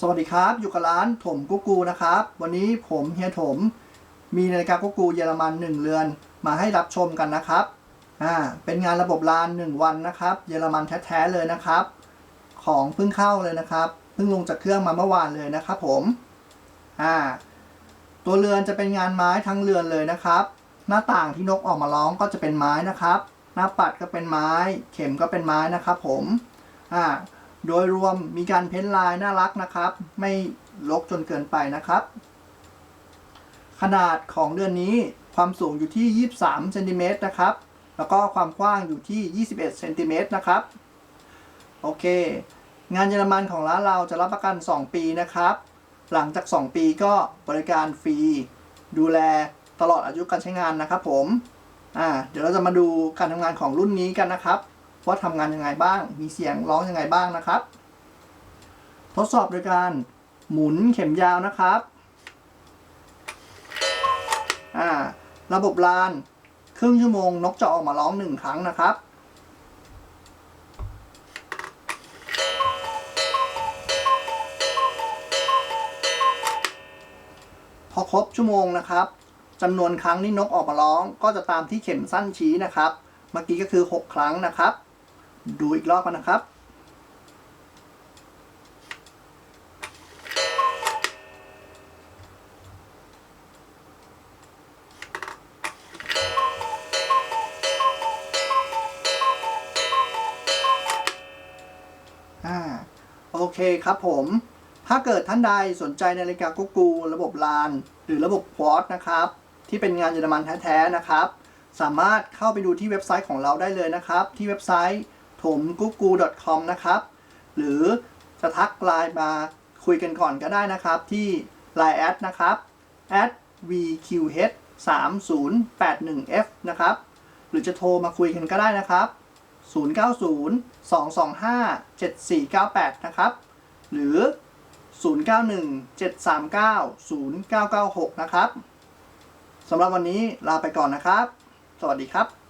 สวัสดีครับ อยู่กับร้านถมกุ๊กกูนะครับ วันนี้ผมเฮียถม มีนาฬิกากุ๊กกูเยอรมันหนึ่งเรือน มาให้รับชมกันนะครับอ่าเป็นงานระบบลานหนึ่งวันนะครับ เยอรมันแท้ๆเลยนะครับ ของเพิ่งเข้าเลยนะครับเพิ่งลงจากเครื่องมาเมื่อวานเลยนะครับผมอ่าตัวเรือนจะเป็นงานไม้ทั้งเรือนเลยนะครับ หน้าต่างที่นกออกมาร้องก็จะเป็นไม้นะครับ หน้าปัดก็เป็นไม้ เข็มก็เป็นไม้นะครับ ผมอ่า โดยรวมมีการเพ้นลายน่ารักนะครับ ไม่รกจนเกินไปนะครับ ขนาดของเรือนนี้ความสูงอยู่ที่ 23เซนติเมตรนะครับ แล้วก็ความกว้างอยู่ที่ 21เซนติเมตรนะครับ โอเค งานเยอรมันของร้านเราจะรับประกัน 2 ปีนะครับ หลังจาก 2 ปีก็บริการฟรี ดูแลตลอดอายุการใช้งานนะครับผม อ่า เดี๋ยวเราจะมาดูการทำงานของรุ่นนี้กันนะครับ ว่าทำงานยังไงบ้าง มีเสียงร้องยังไงบ้างนะครับ ทดสอบโดยการหมุนเข็มยาวนะครับอ่าระบบลานครึ่งชั่วโมงนกจะออกมาร้องหนึ่งครั้งนะครับพอครบชั่วโมงนะครับจำนวนครั้งที่นกออกมาร้อง ก็จะตามที่เข็มสั้นชี้นะครับ เมื่อกี้ก็คือ 6 ครั้งนะครับ ดูอีกรอบกันนะครับอ่าโอเคครับผม ถ้าเกิดท่านใดสนใจนาฬิกากุ๊กกูระบบลาน หรือระบบควอตนะครับ ที่เป็นงานเยอรมันแท้ ๆ นะครับ สามารถเข้าไปดูที่เว็บไซต์ของเราได้เลยนะครับ ที่เว็บไซต์ ถมกุ๊กกู .com นะครับ หรือจะทักไลน์มาคุยกันก่อนก็ได้นะครับที่ Line แอดนะครับ @vqh 3 0 8 1 f นะครับ หรือจะโทรมาคุยกันก็ได้นะครับ 090 225 7498 นะครับ หรือ 091 739 0996 นะครับ สำหรับวันนี้ลาไปก่อนนะครับ สวัสดีครับ